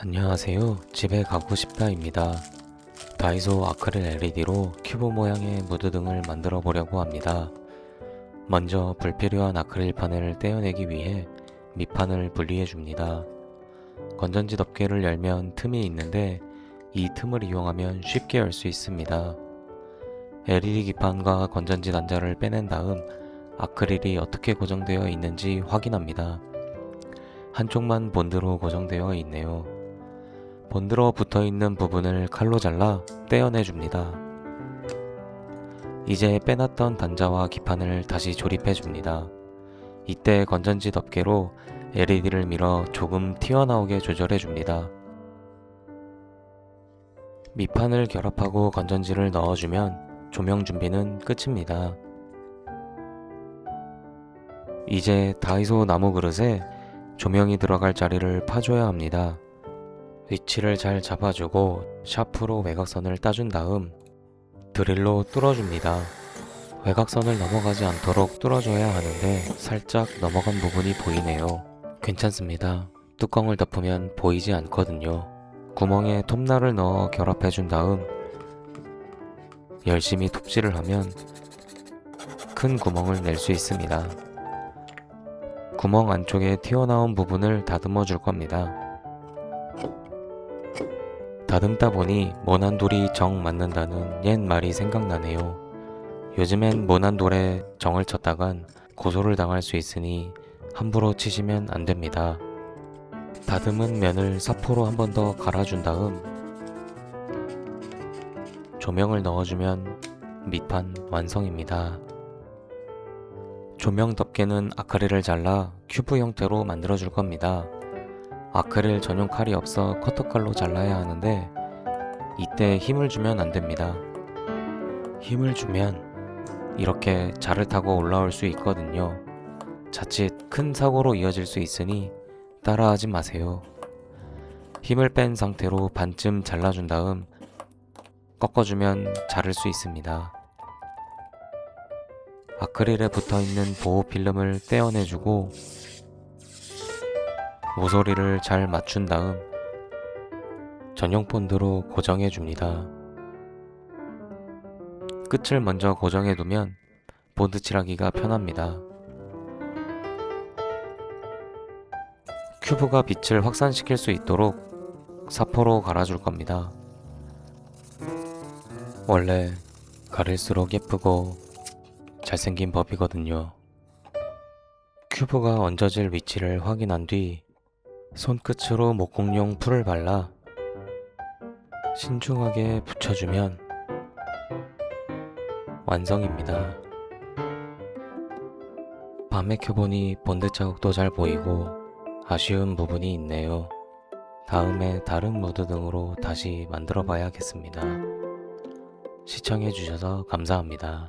안녕하세요. 집에 가고 싶다입니다. 다이소 아크릴 LED로 큐브 모양의 무드 등을 만들어 보려고 합니다. 먼저 불필요한 아크릴 판을 떼어내기 위해 밑판을 분리해 줍니다. 건전지 덮개를 열면 틈이 있는데 이 틈을 이용하면 쉽게 열 수 있습니다. LED 기판과 건전지 단자를 빼낸 다음 아크릴이 어떻게 고정되어 있는지 확인합니다. 한쪽만 본드로 고정되어 있네요. 본드로 붙어 있는 부분을 칼로 잘라 떼어내 줍니다. 이제 빼놨던 단자와 기판을 다시 조립해 줍니다. 이때 건전지 덮개로 LED를 밀어 조금 튀어나오게 조절해 줍니다. 밑판을 결합하고 건전지를 넣어주면 조명 준비는 끝입니다. 이제 다이소 나무 그릇에 조명이 들어갈 자리를 파줘야 합니다. 위치를 잘 잡아주고 샤프로 외곽선을 따준 다음 드릴로 뚫어줍니다. 외곽선을 넘어가지 않도록 뚫어줘야 하는데 살짝 넘어간 부분이 보이네요. 괜찮습니다. 뚜껑을 덮으면 보이지 않거든요. 구멍에 톱날을 넣어 결합해준 다음 열심히 톱질을 하면 큰 구멍을 낼 수 있습니다. 구멍 안쪽에 튀어나온 부분을 다듬어 줄 겁니다. 다듬다 보니 모난 돌이 정 맞는다는 옛 말이 생각나네요. 요즘엔 모난 돌에 정을 쳤다간 고소를 당할 수 있으니 함부로 치시면 안 됩니다. 다듬은 면을 사포로 한 번 더 갈아준 다음 조명을 넣어주면 밑판 완성입니다. 조명 덮개는 아크릴을 잘라 큐브 형태로 만들어 줄 겁니다. 아크릴 전용 칼이 없어 커터칼로 잘라야 하는데 이때 힘을 주면 안 됩니다. 힘을 주면 이렇게 자를 타고 올라올 수 있거든요. 자칫 큰 사고로 이어질 수 있으니 따라하지 마세요. 힘을 뺀 상태로 반쯤 잘라준 다음 꺾어주면 자를 수 있습니다. 아크릴에 붙어 있는 보호 필름을 떼어내주고 모서리를 잘 맞춘 다음 전용 본드로 고정해 줍니다. 끝을 먼저 고정해 두면 본드 칠하기가 편합니다. 큐브가 빛을 확산시킬 수 있도록 사포로 갈아줄 겁니다. 원래 가릴수록 예쁘고 잘생긴 법이거든요. 큐브가 얹어질 위치를 확인한 뒤 손끝으로 목공용 풀을 발라 신중하게 붙여주면 완성입니다. 밤에 켜보니 본드 자국도 잘 보이고 아쉬운 부분이 있네요. 다음에 다른 무드 등으로 다시 만들어 봐야겠습니다. 시청해주셔서 감사합니다.